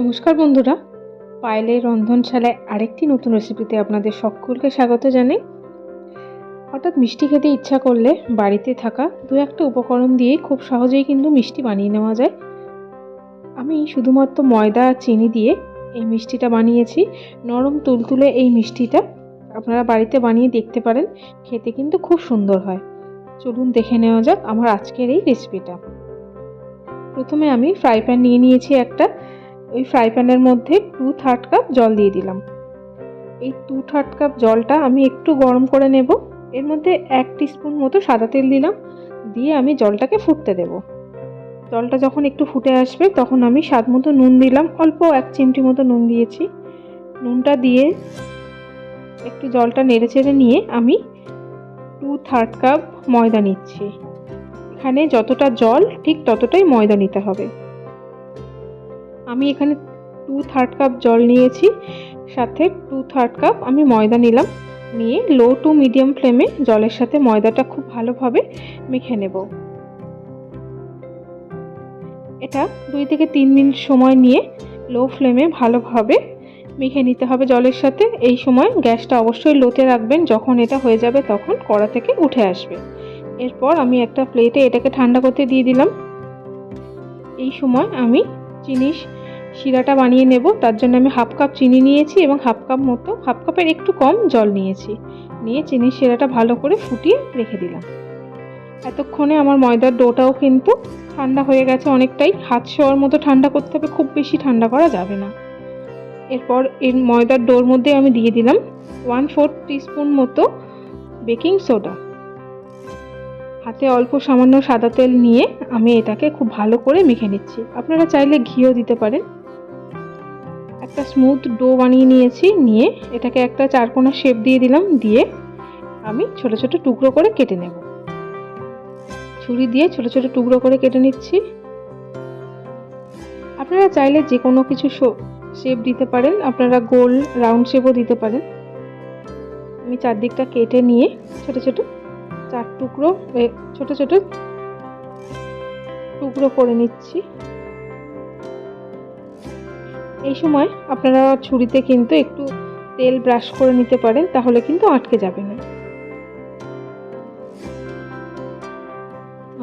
নমস্কার বন্ধুরা। পায়েলের রন্ধনশালায় আরেকটি নতুন রেসিপিতে আপনাদের সকলকে স্বাগত জানাই। হঠাৎ মিষ্টি খেতে ইচ্ছা করলে বাড়িতে থাকা দু একটা উপকরণ দিয়েই খুব সহজেই কিন্তু মিষ্টি বানিয়ে নেওয়া যায়। আমি শুধুমাত্র ময়দা আর চিনি দিয়ে এই মিষ্টিটা বানিয়েছি। নরম তুলতুলে এই মিষ্টিটা আপনারা বাড়িতে বানিয়ে দেখতে পারেন। খেতে কিন্তু খুব সুন্দর হয়। চলুন দেখে নেওয়া যাক আমার আজকের এই রেসিপিটা প্রথমে আমি ফ্রাই প্যান নিয়ে নিয়েছি একটা। ওই ফ্রাই প্যানের মধ্যে টু থার্ড কাপ জল দিয়ে দিলাম। এই টু থার্ড কাপ জলটা আমি একটু গরম করে নেব। এর মধ্যে এক স্পুন মতো সাদা তেল দিলাম। দিয়ে আমি জলটাকে ফুটতে দেব। জলটা যখন একটু ফুটে আসবে, তখন আমি স্বাদ মতো নুন দিলাম। অল্প এক চিমটি মতো নুন দিয়েছি। নুনটা দিয়ে একটু জলটা নেড়ে চেড়ে নিয়ে আমি টু থার্ড কাপ ময়দা নিচ্ছি। এখানে যতটা জল, ঠিক ততটাই ময়দা নিতে হবে। আমি এখানে টু থার্ড কাপ জল নিয়েছি, সাথে টু থার্ড কাপ আমি ময়দা নিলাম, নিয়ে লো টু মিডিয়াম ফ্লেমে জলের সাথে ময়দাটা খুব ভালোভাবে মেখে নেব। এটা দুই থেকে তিন মিনিট সময় নিয়ে লো ফ্লেমে ভালোভাবে মেখে নিতে হবে জলের সাথে। এই সময় গ্যাসটা অবশ্যই লোতে রাখবেন, যখন এটা হয়ে যাবে তখন কড়া থেকে উঠে আসবে। এরপর আমি একটা প্লেটে এটাকে ঠান্ডা করতে দিয়ে দিলাম। এই সময় আমি চিনি শিরাটা বানিয়ে নেব। তার জন্য আমি হাফ কাপ চিনি নিয়েছি এবং হাফ কাপ মতো, হাফ কাপের একটু কম জল নিয়েছি। নিয়ে চিনির শিরাটা ভালো করে ফুটিয়ে রেখে দিলাম। এতক্ষণে আমার ময়দার ডোটাও কিন্তু ঠান্ডা হয়ে গেছে অনেকটাই। হাত শোয়ার মতো ঠান্ডা করতে হবে, খুব বেশি ঠান্ডা করা যাবে না। এরপর এর ময়দার ডোর মধ্যে আমি দিয়ে দিলাম ওয়ান ফোর টিস্পুন মতো বেকিং সোডা হাতে অল্প সামান্য সাদা তেল নিয়ে আমি এটাকে খুব ভালো করে মেখে নিচ্ছি। আপনারা চাইলে ঘিও দিতে পারেন। একটা স্মুথ ডো বানিয়ে নিয়েছি, নিয়ে এটাকে একটা চারকোনা শেপ দিয়ে দিলাম, দিয়ে আমি ছোট ছোট টুকরো করে কেটে নেব। ছুরি দিয়ে ছোট ছোট টুকরো করে কেটে নিচ্ছি। আপনারা চাইলে যে কোনো কিছু শেপ দিতে পারেন, আপনারা গোল রাউন্ড শেপও দিতে পারেন। আমি চারদিকটা কেটে নিয়ে ছোট ছোট চার টুকরো ছোট ছোট টুকরো করে নিচ্ছি। এই সময় আপনারা ছুরিতে কিন্তু একটু তেল ব্রাশ করে নিতে পারেন, তাহলে কিন্তু আটকে যাবে না।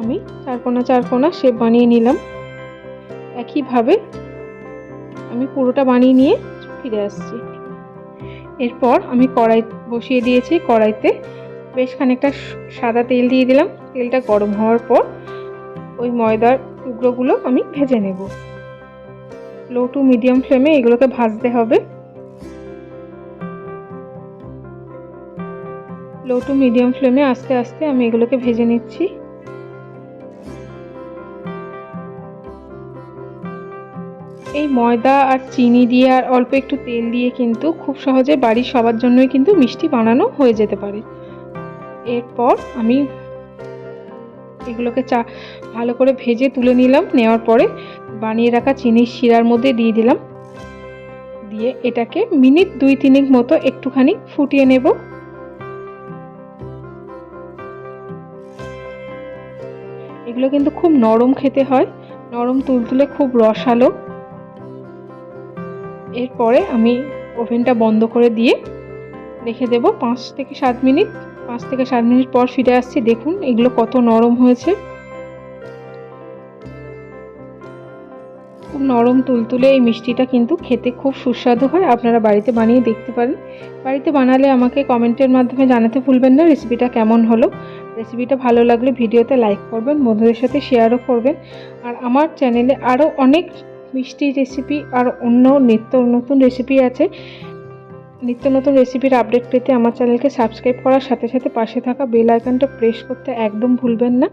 আমি চারকোনা চারকোনা শেপ বানিয়ে নিলাম। একইভাবে আমি পুরোটা বানিয়ে নিয়ে ফিরে আসছি। এরপর আমি কড়াই বসিয়ে দিয়েছি কড়াইতে। বেশ খানিকটা সাদা তেল দিয়ে দিলাম। তেলটা গরম হওয়ার পর ওই ময়দার টুকরোগুলো আমি ভেজে নেব। লো টু মিডিয়াম ফ্লেমে এগুলোকে ভাজতে হবে। লো টু মিডিয়াম ফ্লেমে আস্তে আস্তে আমি এগুলোকে ভেজে নিচ্ছি। এই ময়দা আর চিনি দিয়ে আর অল্প একটু তেল দিয়ে কিন্তু খুব সহজে বাড়ির সবার জন্যই কিন্তু মিষ্টি বানানো হয়ে যেতে পারে। এরপর আমি এগুলোকে চা ভালো করে ভেজে তুলে নিলাম, নেওয়ার পরে বানিয়ে রাখা চিনির শিরার মধ্যে দিয়ে দিলাম। দিয়ে এটাকে মিনিট দুই তিনেক মতো একটুখানি ফুটিয়ে নেব। এগুলো কিন্তু খুব নরম খেতে হয়, নরম তুলতুলে খুব রসালো। এরপরে আমি ওভেনটা বন্ধ করে দিয়ে রেখে দেব পাঁচ থেকে সাত মিনিট। পাঁচ থেকে সাত মিনিট পর ফিরে আসছি, দেখুন এগুলো কত নরম হয়েছে। নরম তুলতুলে এই মিষ্টিটা কিন্তু খেতে খুব সুস্বাদু হয়। আপনারা বাড়িতে বানিয়ে দেখতে পারেন। বাড়িতে বানালে আমাকে কমেন্টের মাধ্যমে জানাতে ভুলবেন না। রেসিপিটা কেমন হলো? রেসিপিটা ভালো লাগলে ভিডিওতে লাইক করবেন, বন্ধুদের সাথে শেয়ারও করবেন। আর আমার চ্যানেলে আরও অনেক মিষ্টি রেসিপি আর অন্য নিত্য নতুন রেসিপি আছে। নিত্য নতুন রেসিপির আপডেট পেতে আমার চ্যানেলকে সাবস্ক্রাইব করার সাথে সাথে পাশে থাকা বেল আইকনটা প্রেস করতে একদম ভুলবেন না।